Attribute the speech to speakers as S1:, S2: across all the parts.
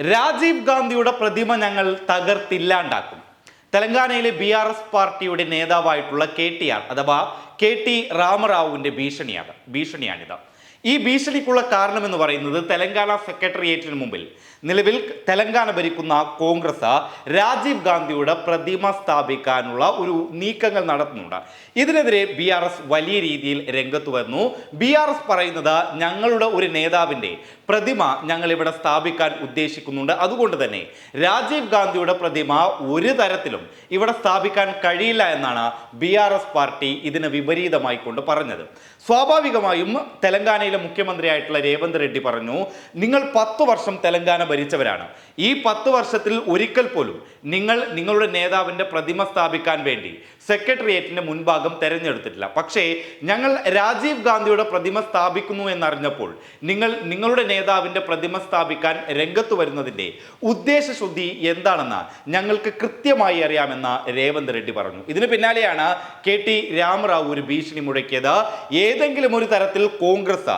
S1: രാജീവ് ഗാന്ധിയുടെ പ്രതിമ ഞങ്ങൾ തകർത്തില്ലാണ്ടാക്കും. തെലങ്കാനയിലെ ബി ആർ എസ് പാർട്ടിയുടെ നേതാവായിട്ടുള്ള കെ ടി ആർ അഥവാ കെ ടി രാമറാവുവിന്റെ ഭീഷണിയാണ് ഭീഷണിയാണിത്. ഈ ഭീഷണിക്കുള്ള കാരണം എന്ന് പറയുന്നത് തെലങ്കാന സെക്രട്ടേറിയറ്റിന് മുമ്പിൽ. നിലവിൽ തെലങ്കാന ഭരിക്കുന്ന കോൺഗ്രസ് രാജീവ് ഗാന്ധിയുടെ പ്രതിമ സ്ഥാപിക്കാനുള്ള ഒരു നീക്കങ്ങൾ നടത്തുന്നുണ്ട്. ഇതിനെതിരെ ബി ആർ എസ് വലിയ രീതിയിൽ രംഗത്ത് വന്നു. ബി ആർ എസ് പറയുന്നത് ഞങ്ങളുടെ ഒരു നേതാവിന്റെ പ്രതിമ ഞങ്ങൾ ഇവിടെ സ്ഥാപിക്കാൻ ഉദ്ദേശിക്കുന്നുണ്ട്. അതുകൊണ്ട് തന്നെ രാജീവ് ഗാന്ധിയുടെ പ്രതിമ ഒരു തരത്തിലും ഇവിടെ സ്ഥാപിക്കാൻ കഴിയില്ല എന്നാണ് ബി പാർട്ടി ഇതിന് വിപരീതമായി കൊണ്ട് പറഞ്ഞത്. സ്വാഭാവികമായും തെലങ്കാനയിലെ മുഖ്യമന്ത്രിയായിട്ടുള്ള രേവന്ത് റെഡ്ഡി പറഞ്ഞു നിങ്ങൾ പത്ത് വർഷം തെലങ്കാന ഭരിച്ചവരാണ്. ഈ പത്ത് വർഷത്തിൽ ഒരിക്കൽ പോലും നിങ്ങൾ നിങ്ങളുടെ നേതാവിന്റെ പ്രതിമ സ്ഥാപിക്കാൻ വേണ്ടി സെക്രട്ടേറിയറ്റിന്റെ മുൻഭാഗം തെരഞ്ഞെടുത്തിട്ടില്ല. പക്ഷേ ഞങ്ങൾ രാജീവ് ഗാന്ധിയുടെ പ്രതിമ സ്ഥാപിക്കുന്നു എന്നറിഞ്ഞപ്പോൾ നിങ്ങൾ നിങ്ങളുടെ നേതാവിന്റെ പ്രതിമ സ്ഥാപിക്കാൻ രംഗത്ത് വരുന്നതിന്റെ ഉദ്ദേശശുദ്ധി എന്താണെന്ന് ഞങ്ങൾക്ക് കൃത്യമായി അറിയാമെന്ന് രേവന്ത് റെഡ്ഡി പറഞ്ഞു. ഇതിന് പിന്നാലെയാണ് കെ ടി രാമറാവു ഒരു ഭീഷണി മുഴക്കിയത്. ഏതെങ്കിലും ഒരു തരത്തിൽ കോൺഗ്രസ്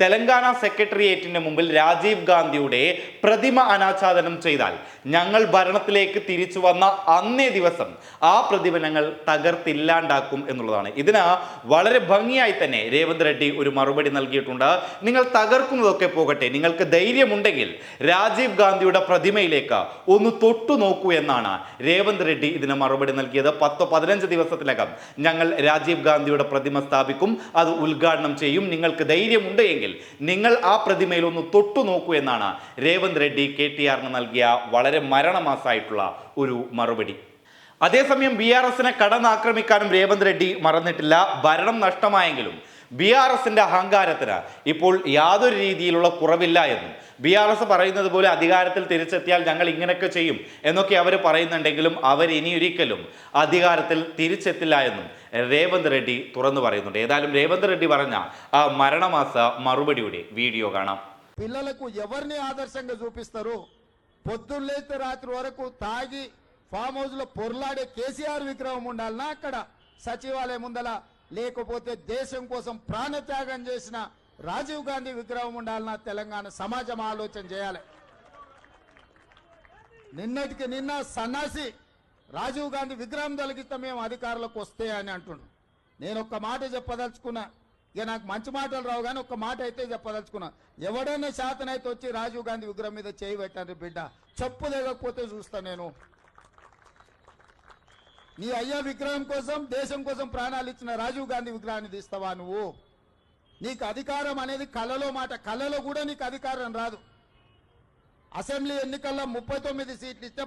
S1: തെലങ്കാന സെക്രട്ടേറിയറ്റിന് മുമ്പിൽ രാജീവ് ഗാന്ധിയുടെ പ്രതിമ അനാച്ഛാദനം ചെയ്താൽ ഞങ്ങൾ ഭരണത്തിലേക്ക് തിരിച്ചു വന്ന അന്നേ ദിവസം ആ പ്രതിമ ഞങ്ങൾ തകർത്തില്ലാണ്ടാക്കും എന്നുള്ളതാണ്. ഇതിന് വളരെ ഭംഗിയായി തന്നെ രേവന്ത് റെഡ്ഡി ഒരു മറുപടി നൽകിയിട്ടുണ്ട്. നിങ്ങൾ തകർക്കുന്നതൊക്കെ പോകട്ടെ. നിങ്ങൾക്ക് ധൈര്യമുണ്ടെങ്കിൽ രാജീവ് ഗാന്ധിയുടെ പ്രതിമയിലേക്ക് ഒന്ന് തൊട്ടു നോക്കൂ എന്നാണ് രേവന്ത് റെഡ്ഡി ഇതിന് മറുപടി നൽകിയത്. പത്തോ പതിനഞ്ച് ദിവസത്തിനകം ഞങ്ങൾ രാജീവ് ഗാന്ധിയുടെ പ്രതിമ സ്ഥാപിക്കും. അത് ഉദ്ഘാടനം ചെയ്യും. നിങ്ങൾക്ക് ധൈര്യമുണ്ട് എങ്കിൽ നിങ്ങൾ ആ പ്രതിമയിൽ ഒന്ന് തൊട്ടു നോക്കൂ എന്നാണ് രേവന്ത് റെഡ്ഡി കെ ടി ആറിന് നൽകിയ വളരെ മരണമാസമായിട്ടുള്ള ഒരു മറുപടി. അതേസമയം ബി ആർ എസിനെ കടന്നാക്രമിക്കാനും രേവന്ത് റെഡ്ഡി മറന്നിട്ടില്ല. ഭരണം നഷ്ടമായെങ്കിലും ബി ആർ എസിന്റെ അഹങ്കാരത്തിന് ഇപ്പോൾ യാതൊരു രീതിയിലുള്ള കുറവില്ല എന്നും ബി ആർ എസ് പറയുന്നത് പോലെ അധികാരത്തിൽ തിരിച്ചെത്തിയാൽ ഞങ്ങൾ ഇങ്ങനെയൊക്കെ ചെയ്യും എന്നൊക്കെ അവർ പറയുന്നുണ്ടെങ്കിലും അവർ ഇനി ഒരിക്കലും അധികാരത്തിൽ തിരിച്ചെത്തില്ല എന്നും രേവന്ത് റെഡ്ഡി തുറന്നു പറയുന്നുണ്ട് ഏതായാലും രേവന്ത് റെഡ്ഡി പറഞ്ഞ ആ മരണമാസ മറുപടിയുടെ വീഡിയോ കാണാം
S2: పిల్లలకు ఎవరిని ఆదర్శంగా చూపిస్తారు పొద్దున్నేస్తే రాత్రి వరకు తాగి ఫామ్ హౌస్ లో పొర్లాడే కేసీఆర్ విగ్రహం ఉండాలనా అక్కడ సచివాలయం ఉండాలా లేకపోతే దేశం కోసం ప్రాణత్యాగం చేసిన రాజీవ్ గాంధీ విగ్రహం ఉండాలనా తెలంగాణ సమాజం ఆలోచన చేయాలి. నిన్నటికి నిన్న సన్నాసి రాజీవ్ గాంధీ విగ్రహం తొలగిస్తే మేము అధికారులకు వస్తే అని అంటుండు. నేను ఒక్క మాట చెప్పదలుచుకున్నా. ఇక నాకు మంచి మాటలు రావు కానీ ఒక్క మాట అయితే చెప్పదలుచుకున్నా. ఎవడైనా శాతనైతే వచ్చి రాజీవ్ గాంధీ విగ్రహం మీద చేయి బిడ్డ. చెప్పు లేకపోతే చూస్తా నేను. నీ అయ్యా విగ్రహం కోసం దేశం కోసం ప్రాణాలు ఇచ్చిన రాజీవ్ గాంధీ విగ్రహాన్ని తీస్తావా నువ్వు? నీకు అధికారం అనేది కళలో మాట కళలో కూడా నీకు అధికారం రాదు. అసెంబ్లీ ఎన్నికల్లో ముప్పై తొమ్మిది సీట్లు ఇస్తే